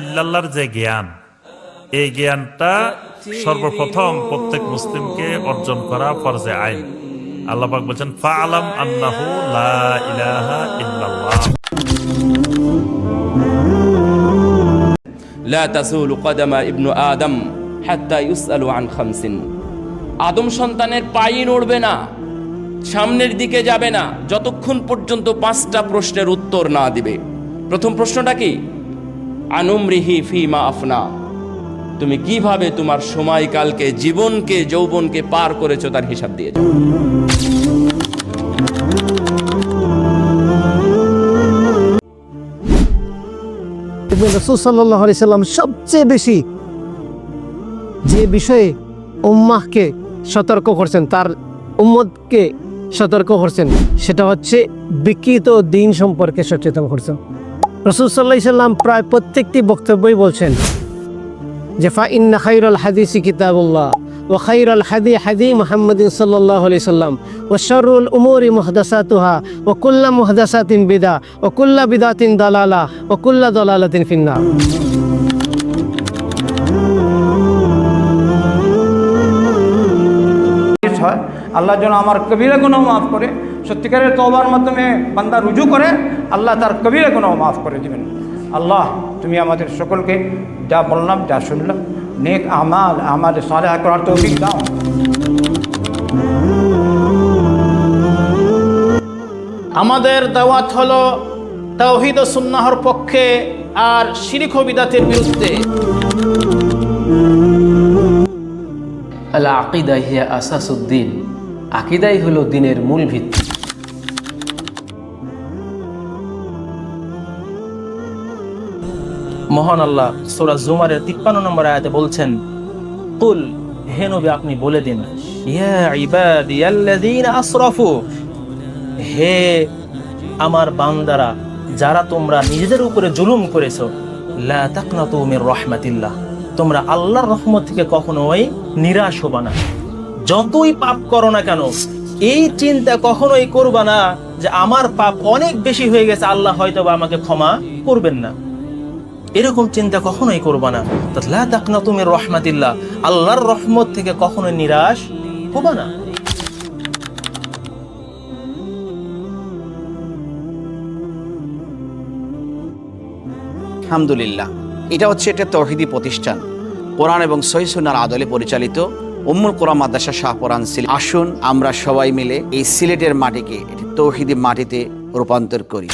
ইল্লাল্লাহর যে জ্ঞান, এই জ্ঞানটা সর্বপ্রথম প্রত্যেক মুসলিমকে অর্জন করা ফরজে আইন। বলছেন আন্নাহু ইলাহা ইল্লাল্লাহ। আদম আদম সন্তানের পায়ে নড়বে না, সামনের দিকে যাবে না, যতক্ষণ পর্যন্ত পাঁচটা প্রশ্নের উত্তর না দিবে। প্রথম প্রশ্নটা কি? আনুমরিহি ফিমা আফনা। তুমি কীভাবে তোমার সময়কালকে, জীবনকে, যৌবনকে পার করেছ তার হিসাব দিয়ে সবচেয়ে বেশি যে বিষয়ে উম্মাহকে সতর্ক করছেন, তার উম্মদকে সতর্ক করছেন, সেটা হচ্ছে বিকৃত দিন সম্পর্কে সচেতন করছেন। রসুল সাল্লাহ সাল্লাম প্রায় প্রত্যেকটি বক্তব্যই বলছেন যে, ফা ইন্না খাইরুল হাদিসি কিতাবুল্লাহ ও খাইরুল হাদি হাদি মোহাম্মদ আলাইহি সাল্লাম ও শারুল উমুরি মুহদাসাতুহা ও কুল্লা মুহদাসাতিন বিদা ও কুল্লা বিদাতিন দালালা ও কুল্লা দালালাতিন ফিন্নার হয়। আল্লাহ যেন আমার কবিরা গুণাও মাফ করে। সত্যিকারের তওবার মাধ্যমে বান্দা রুজু করে, আল্লাহ তার কবিরা গুণাও মাফ করে দিবেন। আল্লাহ, তুমি আমাদের সকলকে যা বললাম, যা শুনলাম, নেক আমাল আমাদের সালে করার তৌফিক দাও। আমাদের দাওয়াত হলো তাওহিদ ও সুন্নাহর পক্ষে আর শিরিক বিদাতের বিরুদ্ধে। আল আকিদা হিয়া আসাসুদ্দিন। আকিদাই হলো দিনের মূল ভিত্তি। মহান আল্লাহ সূরা জুমারের 53 নম্বর আয়াতে বলছেন, কুল, হে নবী, আপনি বলে দিন, ইয়া ইবাদিয়াল্লাযীনা আসরাফু, হে আমার বান্দারা, যারা তোমরা নিজেদের উপরে জুলুম করেছ, লা তাকনাতু মির রাহমাতিল্লাহ। তোমরা আল্লাহর রহমত থেকে কখনোই নিরাশ হবা না। যতই পাপ করো না কেন, এই চিন্তা কখনোই করবা না যে আমার পাপ অনেক বেশি হয়ে গেছে, আল্লাহ হয়তো বা আমাকে ক্ষমা করবেন না। এরকম চিন্তা কখনোই করবা না। লা তাকনাতু মির রাহমাতিল্লাহ, আল্লাহর রহমত থেকে কখনোই নিরাশ হবা না। আলহামদুলিল্লাহ, এটা হচ্ছে একটা তৌহিদি প্রতিষ্ঠান। কোরআন এবং সহিসুনার আদলে পরিচালিত উম্মুল কোরআন মাদ্রাসা শাহপুরান সিলেট। আসুন আমরা সবাই মিলে এই সিলেটের মাটিকে একটি তৌহিদি মাটিতে রূপান্তর করি।